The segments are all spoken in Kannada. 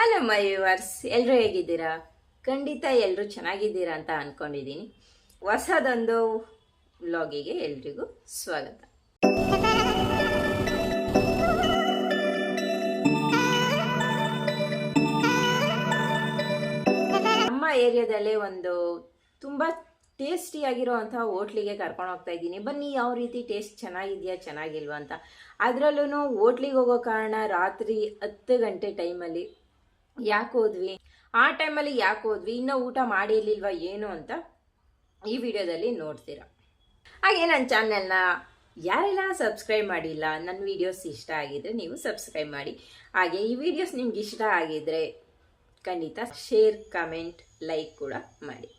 ಹಲೋ ಮೈ ವ್ಯೂವರ್ಸ್ ಎಲ್ಲರೂ ಹೇಗಿದ್ದೀರಾ? ಖಂಡಿತ ಎಲ್ಲರೂ ಚೆನ್ನಾಗಿದ್ದೀರಾ ಅಂತ ಅಂದ್ಕೊಂಡಿದ್ದೀನಿ ಹೊಸದೊಂದು ವ್ಲಾಗಿಗೆ ಎಲ್ರಿಗೂ ಸ್ವಾಗತ. ನಮ್ಮ ಏರಿಯಾದಲ್ಲೇ ಒಂದು ತುಂಬ ಟೇಸ್ಟಿಯಾಗಿರೋವಂಥ ಹೋಟ್ಲಿಗೆ ಕರ್ಕೊಂಡು ಹೋಗ್ತಾ ಇದ್ದೀನಿ. ಬನ್ನಿ, ಯಾವ ರೀತಿ ಟೇಸ್ಟ್ ಚೆನ್ನಾಗಿದೆಯಾ, ಚೆನ್ನಾಗಿಲ್ವಾ ಅಂತ. ಅದರಲ್ಲೂ ಹೋಟ್ಲಿಗೆ ಹೋಗೋ ಕಾರಣ ರಾತ್ರಿ ಹತ್ತು ಗಂಟೆ ಟೈಮಲ್ಲಿ ಯಾಕೆ ಹೋದ್ವಿ? ಆ ಟೈಮಲ್ಲಿ ಯಾಕೆ ಹೋದ್ವಿ? ಇನ್ನೂ ಊಟ ಮಾಡಿರ್ಲಿಲ್ವಾ ಏನು ಅಂತ ಈ ವಿಡಿಯೋದಲ್ಲಿ ನೋಡ್ತೀರಾ. ಹಾಗೆ ನನ್ನ ಚಾನೆಲ್ನ ಯಾರೆಲ್ಲ ಸಬ್ಸ್ಕ್ರೈಬ್ ಮಾಡಿಲ್ಲ ನನ್ನ ವಿಡಿಯೋಸ್ ಇಷ್ಟ ಆಗಿದ್ರೆ ನೀವು ಸಬ್ಸ್ಕ್ರೈಬ್ ಮಾಡಿ. ಹಾಗೆ ಈ ವಿಡಿಯೋಸ್ ನಿಮ್ಗೆ ಇಷ್ಟ ಆಗಿದ್ರೆ ಖಂಡಿತ ಶೇರ್, ಕಮೆಂಟ್, ಲೈಕ್ ಕೂಡ ಮಾಡಿ.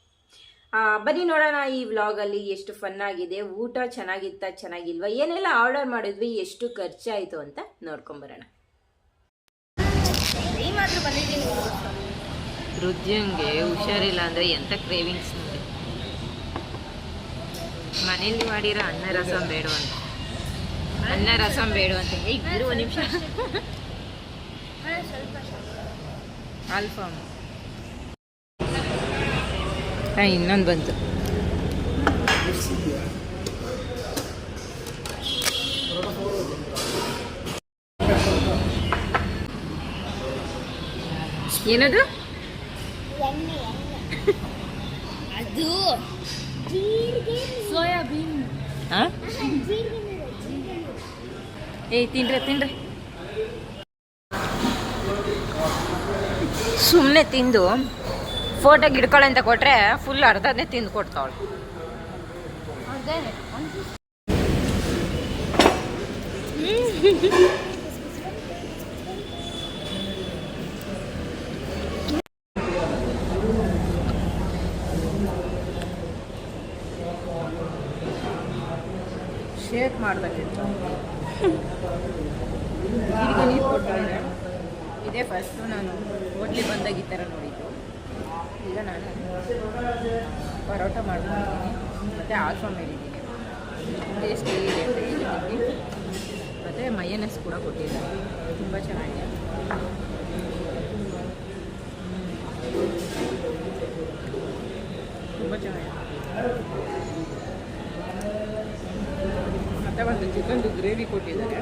ಬನ್ನಿ ನೋಡೋಣ ಈ ವ್ಲಾಗಲ್ಲಿ ಎಷ್ಟು ಫನ್ ಆಗಿದೆ ಊಟ ಚೆನ್ನಾಗಿತ್ತ ಚೆನ್ನಾಗಿಲ್ವಾ, ಏನೆಲ್ಲ ಆರ್ಡರ್ ಮಾಡಿದ್ವಿ, ಎಷ್ಟು ಖರ್ಚಾಯಿತು ಅಂತ ನೋಡ್ಕೊಂಬರೋಣ. ರುದ್ಯಂಗೆ ಹುಷಾರಿಲ್ಲ ಅಂದ್ರೆ ಎಂತ ಕ್ರೇವಿಂಗ್ಸ್ ನೋಡಿ. ಮನೇಲಿ ಮಾಡಿರೋ ಅನ್ನ ರಸಂ ಬೇಡ ಅಂತ. ಅನ್ನ ರಸಂ ಬೇಡ ಅಂತ. ನಿಮಿಷ. ಇನ್ನೊಂದು ಬಂತು. ಏನದು? ಅದು ಸೋಯಾಬೀನ್. ಹಾಂ ಏಯ್ ತಿನ್ರಿ ತಿನ್ರಿ. ಸುಮ್ಮನೆ ತಿಂದು ಫೋಟೋಗೆ ಗಿಡ್ಕೊಳ್ಳೆ ಅಂತ ಕೊಟ್ರೆ ಫುಲ್ ಅರ್ಧನೇ ತಿಂದು ಕೊಡ್ತಾವಳು ಅದೇ. ಶೇಕ್ ಮಾಡಬೇಕಿತ್ತು. ಇದಕ್ಕೆ ನೀರು ಇದೇ ಫಸ್ಟು ನಾನು ಹೋಟ್ಲಿಗೆ ಬಂದಾಗ ಈ ಥರ ನೋಡಿದ್ದು. ಈಗ ನಾನು ಪರೋಟ ಮಾಡ್ಕೊಂಡಿದ್ದೀನಿ. ಮತ್ತು ಆಲ್ಫಾ ಮಾಡಿದ್ದೀನಿ. ಟೇಸ್ಟ್ ಹೇಗಿದೆ ಅಂತ ಹೇಳಿದ್ದೀನಿ. ಮತ್ತು ಮಯನಸ್ ಕೂಡ ಕೊಟ್ಟಿದ್ದಾರೆ ತುಂಬ ಚೆನ್ನಾಗಿದೆ. ತುಂಬ ಚೆನ್ನಾಗಿದೆ ಮತ್ತೆ ಒಂದು ಚಿಕನ್ದು ಗ್ರೇವಿ ಕೊಟ್ಟಿದ್ದಾರೆ.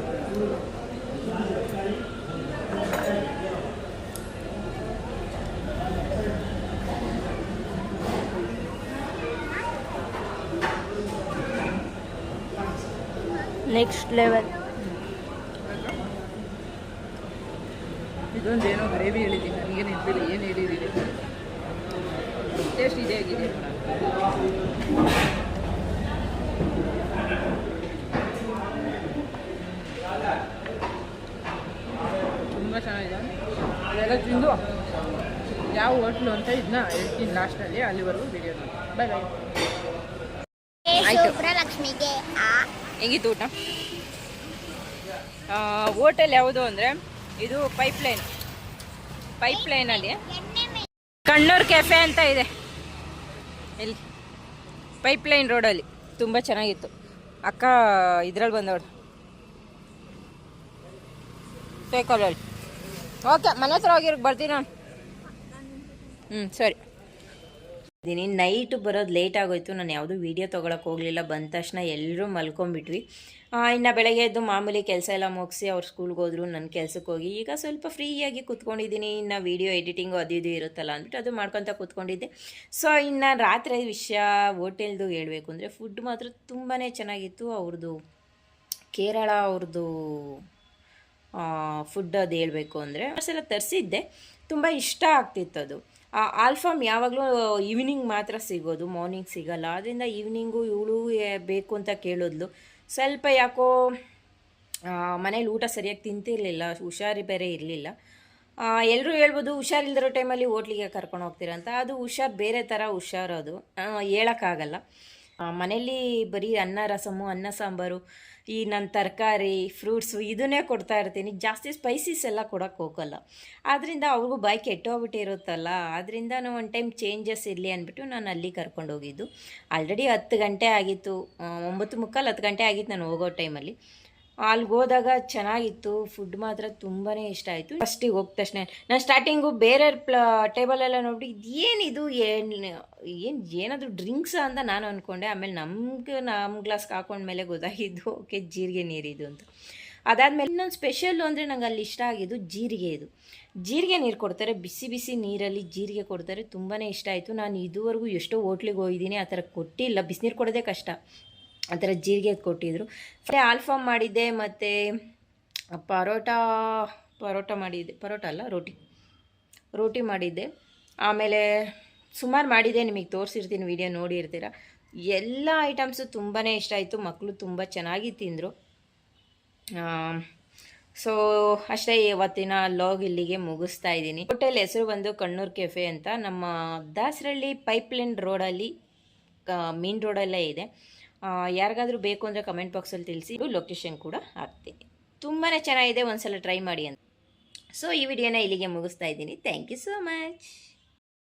ನೆಕ್ಸ್ಟ್ ಲೆವೆಲ್ ಇದೊಂದು ಏನೋ ಗ್ರೇವಿ ಹೇಳಿದ್ದೀನಿ. ನನಗೆ ನೆನಪಿಲ್ಲ ಏನು ಹೇಳಿದ್ದೀನಿ ಟೇಸ್ಟ್ ಇದೇ ಆಗಿದೆ. ಚೆನ್ನಾಗಿದೆ. ಅದೆಲ್ಲ ತಿಂದು ಯಾವ ಹೋಟ್ಲು ಅಂತ ಇದನ್ನ ಹೇಳ್ತೀನಿ ಲಾಸ್ಟಲ್ಲಿ ಅಲ್ಲಿವರೆಗೂ ವಿಡಿಯೋ ಬೈ. ಸುಬ್ರಲಕ್ಷ್ಮಿಗೆ ಆ. ಹೆಂಗಿತ್ತು ಊಟ? ಹೋಟೆಲ್ ಯಾವುದು ಅಂದರೆ ಇದು ಪೈಪ್ ಲೈನ್ ಪೈಪ್ ಲೈನಲ್ಲಿ ಕಣ್ಣೂರ್ ಕೆಫೆ ಅಂತ ಇದೆ. ಎಲ್ಲಿ? ಪೈಪ್ ಲೈನ್ ರೋಡಲ್ಲಿ ತುಂಬಾ ಚೆನ್ನಾಗಿತ್ತು. ಅಕ್ಕ ಇದ್ರಲ್ಲಿ ಬಂದವಳು. ಸೈಕಲಲ್ಲಿ ಓಕೆ, ಮನೆ ಹತ್ರ ಹೋಗಿರ್ ಬರ್ತೀನಿ ಹ್ಞೂ ಸರಿ. ಇದ್ದೀನಿ. ನೈಟ್ ಬರೋದು ಲೇಟ್ ಆಗೋಯ್ತು. ನಾನು ಯಾವುದೂ ವೀಡಿಯೋ ತೊಗೊಳಕ್ಕೆ ಹೋಗಲಿಲ್ಲ. ಬಂದ ತಕ್ಷಣ ಎಲ್ಲರೂ ಮಲ್ಕೊಂಡ್ಬಿಟ್ವಿ. ಇನ್ನು ಬೆಳಗ್ಗೆ ಎದ್ದು ಮಾಮೂಲಿ ಕೆಲಸ ಎಲ್ಲ ಮುಗಿಸಿ ಅವ್ರು ಸ್ಕೂಲ್ಗೆ ಹೋದ್ರು ನನ್ನ ಕೆಲ್ಸಕ್ಕೆ ಹೋಗಿ. ಈಗ ಸ್ವಲ್ಪ ಫ್ರೀಯಾಗಿ ಕೂತ್ಕೊಂಡಿದ್ದೀನಿ. ಇನ್ನು ವೀಡಿಯೋ ಎಡಿಟಿಂಗು ಅದು ಇದು ಇರುತ್ತಲ್ಲ ಅಂದ್ಬಿಟ್ಟು ಅದು ಮಾಡ್ಕೊತ ಕೂತ್ಕೊಂಡಿದ್ದೆ. ಸೊ ಇನ್ನು ರಾತ್ರಿ ವಿಷಯ ಹೋಟೆಲ್ದು ಹೇಳಬೇಕು ಅಂದರೆ ಫುಡ್ ಮಾತ್ರ ತುಂಬಾ ಚೆನ್ನಾಗಿತ್ತು. ಅವ್ರದ್ದು ಕೇರಳ ಅವ್ರದ್ದು ಫುಡ್ ಅದು ಹೇಳಬೇಕು ಅಂದರೆ. ಸಲ ತರಿಸಿದ್ದೆ. ತುಂಬ ಇಷ್ಟ ಆಗ್ತಿತ್ತು ಅದು. ಆ ಆಲ್ಫಾಮ್ ಯಾವಾಗಲೂ ಈವ್ನಿಂಗ್ ಮಾತ್ರ ಸಿಗೋದು ಮಾರ್ನಿಂಗ್ ಸಿಗಲ್ಲ. ಆದ್ದರಿಂದ ಈವ್ನಿಂಗು ಇವಳು ಬೇಕು ಅಂತ ಕೇಳಿದ್ಲು. ಸ್ವಲ್ಪ ಯಾಕೋ ಮನೇಲಿ ಊಟ ಸರಿಯಾಗಿ ತಿಂತಿರಲಿಲ್ಲ, ಹುಷಾರಿ ಬೇರೆ ಇರಲಿಲ್ಲ. ಎಲ್ಲರೂ ಹೇಳ್ಬೋದು, ಹುಷಾರಿಲ್ದಿರೋ ಟೈಮಲ್ಲಿ ಹೋಟ್ಲಿಗೆ ಕರ್ಕೊಂಡು ಹೋಗ್ತೀರಂತ ಅದು ಹುಷಾರು, ಬೇರೆ ಥರ ಹುಷಾರು ಅದು. ಹೇಳೋಕ್ಕಾಗಲ್ಲ. ಮನೇಲಿ ಬರೀ ಅನ್ನ, ರಸಮು, ಅನ್ನ, ಸಾಂಬಾರು, ಈ ನನ್ನ ತರಕಾರಿ ಫ್ರೂಟ್ಸು ಇದನ್ನೇ ಕೊಡ್ತಾ ಇರ್ತೀನಿ. ಜಾಸ್ತಿ ಸ್ಪೈಸಸ್ ಎಲ್ಲ ಕೊಡೋಕ್ಕೆ ಹೋಗಲ್ಲ. ಆದ್ದರಿಂದ ಅವ್ರಿಗೂ ಬಾಯಿ ಕೆಟ್ಟೋಗ್ಬಿಟ್ಟಿರುತ್ತಲ್ಲ ಆದ್ದರಿಂದ ಒಂದು ಟೈಮ್ ಚೇಂಜಸ್ ಇರಲಿ ಅಂದ್ಬಿಟ್ಟು ನಾನು ಅಲ್ಲಿ ಕರ್ಕೊಂಡು ಹೋಗಿದ್ದು. ಆಲ್ರೆಡಿ ಹತ್ತು ಗಂಟೆ ಆಗಿತ್ತು ಒಂಬತ್ತು ಮುಕ್ಕಾಲು ಹತ್ತು ಗಂಟೆ ಆಗಿತ್ತು ನಾನು ಹೋಗೋ ಟೈಮಲ್ಲಿ ಅಲ್ಲಿಗೆ ಹೋದಾಗ ಚೆನ್ನಾಗಿತ್ತು ಫುಡ್ ಮಾತ್ರ ತುಂಬಾ ಇಷ್ಟ ಆಯಿತು. ಫಸ್ಟಿಗೆ ಹೋಗಿದ ತಕ್ಷಣ, ನಾನು ಸ್ಟಾರ್ಟಿಂಗು ಬೇರೆ ಪ್ಲ ಟೇಬಲೆಲ್ಲ ನೋಡಿ ಇದೇನಿದು ಏನು ಏನು, ಏನಾದರೂ ಡ್ರಿಂಕ್ಸ್ ಅಂತ ನಾನು ಅಂದ್ಕೊಂಡೆ ಆಮೇಲೆ ನಮ್ಗೆ ನಮ್ಮ ಗ್ಲಾಸ್ಗೆ ಹಾಕೊಂಡ್ಮೇಲೆ ಗೊತ್ತಾಗಿದ್ದು, ಓಕೆ, ಜೀರಿಗೆ ನೀರಿದು ಅಂತ. ಅದಾದಮೇಲೆ ಇನ್ನೊಂದು ಸ್ಪೆಷಲ್ಲು ಅಂದರೆ ನಂಗೆ ಅಲ್ಲಿ ಇಷ್ಟ ಆಗಿದ್ದು ಜೀರಿಗೆ ಇದು. ಜೀರಿಗೆ ನೀರು ಕೊಡ್ತಾರೆ, ಬಿಸಿ ಬಿಸಿ ನೀರಲ್ಲಿ ಜೀರಿಗೆ ಕೊಡ್ತಾರೆ ತುಂಬಾ ಇಷ್ಟ ಆಯಿತು. ನಾನು ಇದುವರೆಗೂ ಎಷ್ಟೋ ಹೋಟ್ಲಿಗೆ ಹೋಗಿದ್ದೀನಿ, ಆ ಥರ ಕೊಟ್ಟಿಲ್ಲ. ಬಿಸಿನೀರು ಕೊಡೋದೇ ಕಷ್ಟ. ಆ ಥರ ಜೀರಿಗೆ ಕೊಟ್ಟಿದ್ರು. ಮತ್ತೆ ಆಲ್ಫಾಮ್ ಮಾಡಿದ್ದೆ, ಮತ್ತು ಪರೋಟ ಪರೋಟ ಮಾಡಿದ್ದೆ. ಪರೋಟ ಅಲ್ಲ, ರೋಟಿ. ರೋಟಿ ಮಾಡಿದ್ದೆ. ಆಮೇಲೆ ಸುಮಾರು ಮಾಡಿದ್ದೆ, ನಿಮಗೆ ತೋರಿಸಿರ್ತೀನಿ ವಿಡಿಯೋ ನೋಡಿರ್ತೀರ ಎಲ್ಲ ಐಟಮ್ಸು ತುಂಬಾ ಇಷ್ಟ ಆಯಿತು. ಮಕ್ಕಳು ತುಂಬ ಚೆನ್ನಾಗಿ ತಿಂದರು. ಸೊ, ಅಷ್ಟೇ ಇವತ್ತಿನ ಲಾಗ್ ಇಲ್ಲಿಗೆ ಮುಗಿಸ್ತಾ ಇದ್ದೀನಿ. ಹೋಟೆಲ್ ಹೆಸರು ಬಂದು ಕಣ್ಣೂರು ಕೆಫೆ ಅಂತ. ನಮ್ಮ ದಾಸರಳ್ಳಿ ಪೈಪ್ಲೈನ್ ರೋಡಲ್ಲಿ ಮೇನ್ ರೋಡಲ್ಲೇ ಇದೆ. ಯಾರಿಗಾದ್ರೂ ಬೇಕು ಅಂದರೆ ಕಮೆಂಟ್ ಬಾಕ್ಸಲ್ಲಿ ತಿಳಿಸಿ ಲೊಕೇಶನ್ ಕೂಡ ಹಾಕ್ತೀನಿ. ತುಂಬಾ ಚೆನ್ನಾಗಿದೆ, ಒಂದ್ಸಲ ಟ್ರೈ ಮಾಡಿ ಅಂತ. ಸೊ ಈ ವಿಡಿಯೋನ ಇಲ್ಲಿಗೆ ಮುಗಿಸ್ತಾ ಇದ್ದೀನಿ. Thank you so much